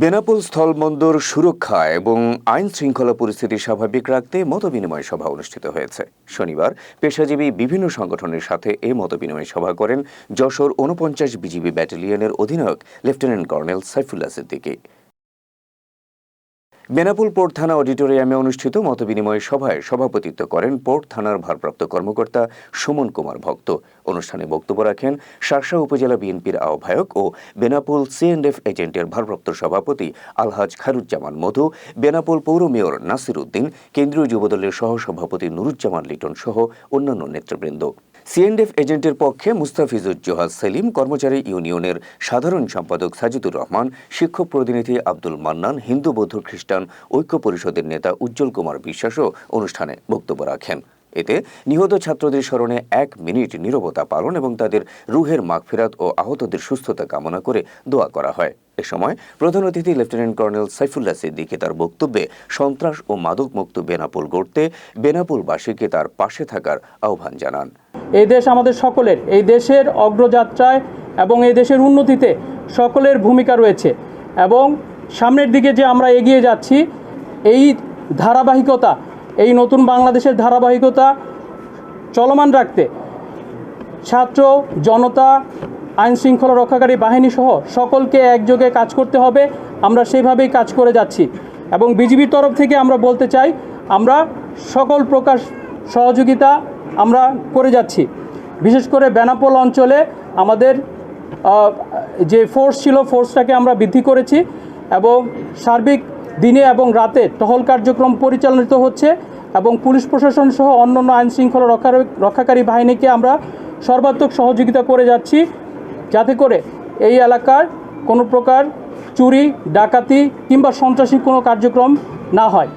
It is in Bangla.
বেনাপোল স্থলবন্দর সুরক্ষা এবং আইন শৃঙ্খলা পরিস্থিতি স্বাভাবিক রাখতে মতবিনিময় সভা অনুষ্ঠিত হয়েছে। শনিবার পেশাজীবী বিভিন্ন সংগঠনের সাথে এ মতবিনিময় সভা করেন যশোর উনপঞ্চাশ বিজিবি ব্যাটালিয়নের অধিনায়ক lieutenant colonel Saifullah Siddiqui. Benapole port থানা অডিটোরিয়ামে অনুষ্ঠিত মতবিনিময় সভায় সভাপতিত্ব করেন পোর্ট থানার ভারপ্রাপ্ত কর্মকর্তা সুমন কুমার ভক্ত। অনুষ্ঠানে বক্তব্য রাখেন শার্শা উপজেলা বিএনপির আহ্বায়ক ও বেনাপুল সিএন্ডএফ এজেন্টের ভারপ্রাপ্ত সভাপতি আলহাজ খারুজ্জামান মধু, বেনাপুল পৌর মেয়র নাসির উদ্দিন, কেন্দ্রীয় যুবদলের সহসভাপতি নুরুজ্জামান লিটন সহ অন্যান্য নেতৃবৃন্দ। সিএনডেফ এজেন্টের পক্ষে মুস্তাফিজুজ্জোহা সেলিম, কর্মচারী ইউনিয়নের সাধারণ সম্পাদক সাজিদুর রহমান, শিক্ষক প্রতিনিধি আব্দুল মান্নান, হিন্দু বৌদ্ধ খ্রিস্টান ঐক্য পরিষদের নেতা উজ্জ্বল কুমার বিশ্বাসও অনুষ্ঠানে বক্তব্য রাখেন। এতে নিহত ছাত্রদের স্মরণে এক মিনিট নীরবতা পালন এবং তাদের রুহের মাগফিরাত ও আহতদের সুস্থতা কামনা করে দোয়া করা হয়। এ সময় প্রধান অতিথি লেফটেন্যান্ট কর্নেল সাইফুল্লাহ সিদ্দিকী তার বক্তব্যে সন্ত্রাস ও মাদক মুক্ত বেনাপুল গড়তে বেনাপুলবাসীকে তার পাশে থাকার আহ্বান জানান। এই দেশ আমাদের সকলের, এই দেশের অগ্রযাত্রায় এবং এই দেশের উন্নতিতে সকলের ভূমিকা রয়েছে। এবং সামনের দিকে যে আমরা এগিয়ে যাচ্ছি, এই ধারাবাহিকতা, এই নতুন বাংলাদেশের ধারাবাহিকতা চলমান রাখতে ছাত্র, জনতা, আইন শৃঙ্খলা রক্ষাকারী বাহিনী সহ সকলকে একযোগে কাজ করতে হবে। আমরা সেইভাবেই কাজ করে যাচ্ছি। এবং বিজিবির তরফ থেকে আমরা বলতে চাই, আমরা সকল প্রকার সহযোগিতা আমরা করে যাচ্ছি। বিশেষ করে বেনাপোল অঞ্চলে আমাদের যে ফোর্স ছিল ফোর্সটাকে আমরা বৃদ্ধি করেছি এবং সার্বিক দিনে এবং রাতে টহল কার্যক্রম পরিচালিত হচ্ছে এবং পুলিশ প্রশাসন সহ অন্যান্য আইন শৃঙ্খলা রক্ষা, রক্ষাকারী বাহিনীকে আমরা সর্বাত্মক সহযোগিতা করে যাচ্ছি যাতে করে এই এলাকার কোনো প্রকার চুরি, ডাকাতি কিংবা সন্ত্রাসী কোনো কার্যক্রম না হয়।